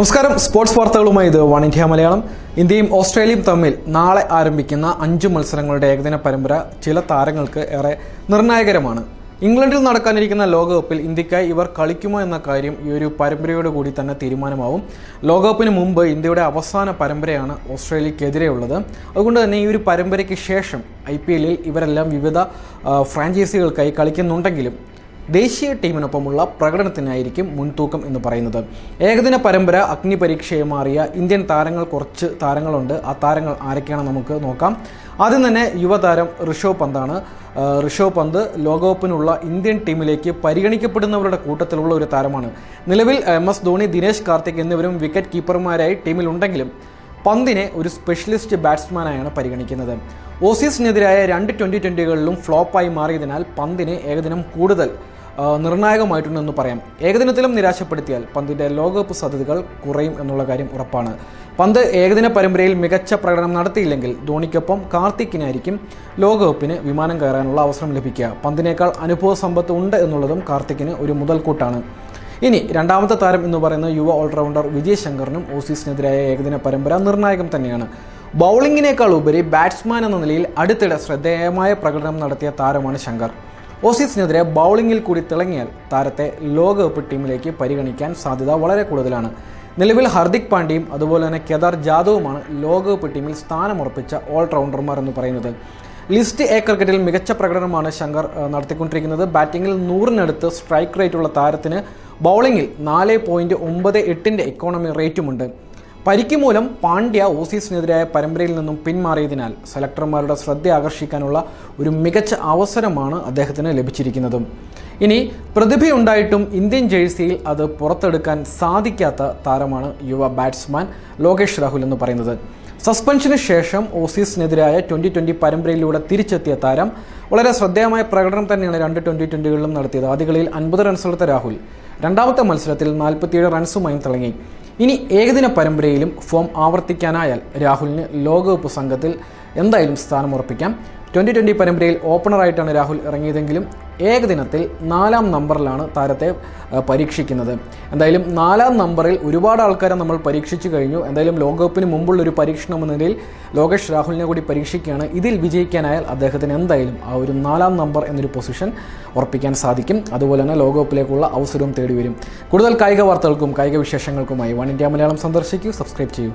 നമസ്കാരം. സ്പോർട്സ് വാർത്തകളുമായി ഇത് വൺ ഇന്ത്യ മലയാളം. ഇന്ത്യയും ഓസ്ട്രേലിയയും തമ്മിൽ നാളെ ആരംഭിക്കുന്ന അഞ്ച് മത്സരങ്ങളുടെ ഏകദിന പരമ്പര ചില താരങ്ങൾക്ക് ഏറെ നിർണായകരമാണ്. ഇംഗ്ലണ്ടിൽ നടക്കാനിരിക്കുന്ന ലോകകപ്പിൽ ഇന്ത്യക്കായി ഇവർ കളിക്കുമോ എന്ന കാര്യം ഈ ഒരു പരമ്പരയോട് കൂടി തന്നെ തീരുമാനമാവും. ലോകകപ്പിന് മുമ്പ് ഇന്ത്യയുടെ അവസാന പരമ്പരയാണ് ഓസ്ട്രേലിയക്കെതിരെയുള്ളത്. അതുകൊണ്ട് തന്നെ ഈ ഒരു പരമ്പരയ്ക്ക് ശേഷം ഐ പി എല്ലിൽ ഇവരെല്ലാം വിവിധ ഫ്രാഞ്ചൈസികൾക്കായി കളിക്കുന്നുണ്ടെങ്കിലും ദേശീയ ടീമിനൊപ്പമുള്ള പ്രകടനത്തിനായിരിക്കും മുൻതൂക്കം എന്ന് പറയുന്നത്. ഏകദിന പരമ്പര അഗ്നി പരീക്ഷയെ മാറിയ ഇന്ത്യൻ താരങ്ങൾ കുറച്ച് താരങ്ങളുണ്ട്. ആ താരങ്ങൾ ആരൊക്കെയാണ് നമുക്ക് നോക്കാം. ആദ്യം തന്നെ യുവതാരം ഋഷഭ് പന്താണ്. ഋഷഭ് പന്ത് ലോകകപ്പിനുള്ള ഇന്ത്യൻ ടീമിലേക്ക് പരിഗണിക്കപ്പെടുന്നവരുടെ കൂട്ടത്തിലുള്ള ഒരു താരമാണ്. നിലവിൽ എം എസ് ധോണി ദിനേശ് കാർത്തിക് എന്നിവരും വിക്കറ്റ് കീപ്പർമാരായി ടീമിലുണ്ടെങ്കിലും പന്തിനെ ഒരു സ്പെഷ്യലിസ്റ്റ് ബാറ്റ്സ്മാനായാണ് പരിഗണിക്കുന്നത്. ഓസീസിനെതിരായ രണ്ട് ട്വന്റി ട്വന്റികളിലും ഫ്ലോപ്പായി മാറിയതിനാൽ പന്തിനെ ഏകദിനം കൂടുതൽ നിർണായകമായിട്ടുണ്ടെന്ന് പറയാം. ഏകദിനത്തിലും നിരാശപ്പെടുത്തിയാൽ പന്തിന്റെ ലോകകപ്പ് സാധ്യതകൾ കുറയും എന്നുള്ള കാര്യം ഉറപ്പാണ്. പന്ത് ഏകദിന പരമ്പരയിൽ മികച്ച പ്രകടനം നടത്തിയില്ലെങ്കിൽ ധോണിക്കൊപ്പം കാർത്തിക്കിനായിരിക്കും ലോകകപ്പിന് വിമാനം കയറാനുള്ള അവസരം ലഭിക്കുക. പന്തിനേക്കാൾ അനുഭവ സമ്പത്ത് ഉണ്ട് എന്നുള്ളതും കാർത്തിക്കിന് ഒരു മുതൽക്കൂട്ടാണ്. ഇനി രണ്ടാമത്തെ താരം എന്ന് പറയുന്ന യുവ ഓൾറൗണ്ടർ വിജയ് ശങ്കറിനും ഓസീസിനെതിരായ ഏകദിന പരമ്പര നിർണായകം തന്നെയാണ്. ബൗളിങ്ങിനേക്കാൾ ഉപരി ബാറ്റ്സ്മാൻ എന്ന നിലയിൽ അടുത്തിടെ ശ്രദ്ധേയമായ പ്രകടനം നടത്തിയ താരമാണ് ശങ്കർ. ഓസീസിനെതിരെ ബൗളിങ്ങിൽ കൂടി തിളങ്ങിയാൽ താരത്തെ ലോകകപ്പ് ടീമിലേക്ക് പരിഗണിക്കാൻ സാധ്യത വളരെ കൂടുതലാണ്. നിലവിൽ ഹർദിക് പാണ്ഡ്യയും അതുപോലെ തന്നെ കേദാർ ജാദവുമാണ് ലോകകപ്പ് ടീമിൽ സ്ഥാനമുറപ്പിച്ച ഓൾറൗണ്ടർമാർ എന്ന് പറയുന്നത്. ലിസ്റ്റ് എ ക്രിക്കറ്റിൽ മികച്ച പ്രകടനമാണ് ശങ്കർ നടത്തിക്കൊണ്ടിരിക്കുന്നത്. ബാറ്റിംഗിൽ നൂറിനടുത്ത് സ്ട്രൈക്ക് റേറ്റുള്ള താരത്തിന് ബൗളിങ്ങിൽ നാല് പോയിന്റ് ഒമ്പത് എട്ടിന്റെ ഇക്കോണമി റേറ്റുമുണ്ട് പരിക്ക് മൂലം പാണ്ഡ്യ ഓസീസിനെതിരായ പരമ്പരയിൽ നിന്നും പിന്മാറിയതിനാൽ സെലക്ടർമാരുടെ ശ്രദ്ധ ആകർഷിക്കാനുള്ള ഒരു മികച്ച അവസരമാണ് അദ്ദേഹത്തിന് ലഭിച്ചിരിക്കുന്നതും. ഇനി പ്രതിഭയുണ്ടായിട്ടും ഇന്ത്യൻ ജേഴ്സിയിൽ അത് പുറത്തെടുക്കാൻ സാധിക്കാത്ത താരമാണ് യുവ ബാറ്റ്സ്മാൻ ലോകേഷ് രാഹുൽ എന്ന് പറയുന്നത്. സസ്പെൻഷന് ശേഷം ഓസീസിനെതിരായ ട്വന്റി ട്വന്റി പരമ്പരയിലൂടെ തിരിച്ചെത്തിയ താരം വളരെ ശ്രദ്ധേയമായ പ്രകടനം തന്നെയാണ് രണ്ട് ട്വന്റി ട്വന്റികളിലും നടത്തിയത്. ആദ്യ അൻപത് റൺസെടുത്ത രാഹുൽ രണ്ടാമത്തെ മത്സരത്തിൽ നാൽപ്പത്തിയേഴ് റൺസുമായും തിളങ്ങി. ഇനി ഏകദിന പരമ്പരയിലും ഫോം ആവർത്തിക്കാനായാൽ രാഹുലിന് ലോകകപ്പ് സംഘത്തിൽ എന്തായാലും സ്ഥാനം ഉറപ്പിക്കാം ട്വന്റി ട്വന്റി പരമ്പരയിൽ ഓപ്പണറായിട്ടാണ് രാഹുൽ ഇറങ്ങിയതെങ്കിലും ഏകദിനത്തിൽ നാലാം നമ്പറിലാണ് താരത്തെ പരീക്ഷിക്കുന്നത്. എന്തായാലും നാലാം നമ്പറിൽ ഒരുപാട് ആൾക്കാരെ നമ്മൾ പരീക്ഷിച്ചു കഴിഞ്ഞു. എന്തായാലും ലോകകപ്പിന് മുമ്പുള്ള ഒരു പരീക്ഷണം എന്ന നിലയിൽ ലോകേഷ് രാഹുലിനെ കൂടി പരീക്ഷിക്കുകയാണ്. ഇതിൽ വിജയിക്കാനായാൽ അദ്ദേഹത്തിന് എന്തായാലും ആ ഒരു നാലാം നമ്പർ എന്നൊരു പൊസിഷൻ ഉറപ്പിക്കാൻ സാധിക്കും. അതുപോലെ തന്നെ ലോകകപ്പിലേക്കുള്ള അവസരവും തേടി വരും കൂടുതൽ കായിക വാർത്തകൾക്കും കായിക വിശേഷങ്ങൾക്കുമായി വൺ ഇന്ത്യ മലയാളം സന്ദർശിക്കൂ. സബ്സ്ക്രൈബ് ചെയ്യൂ.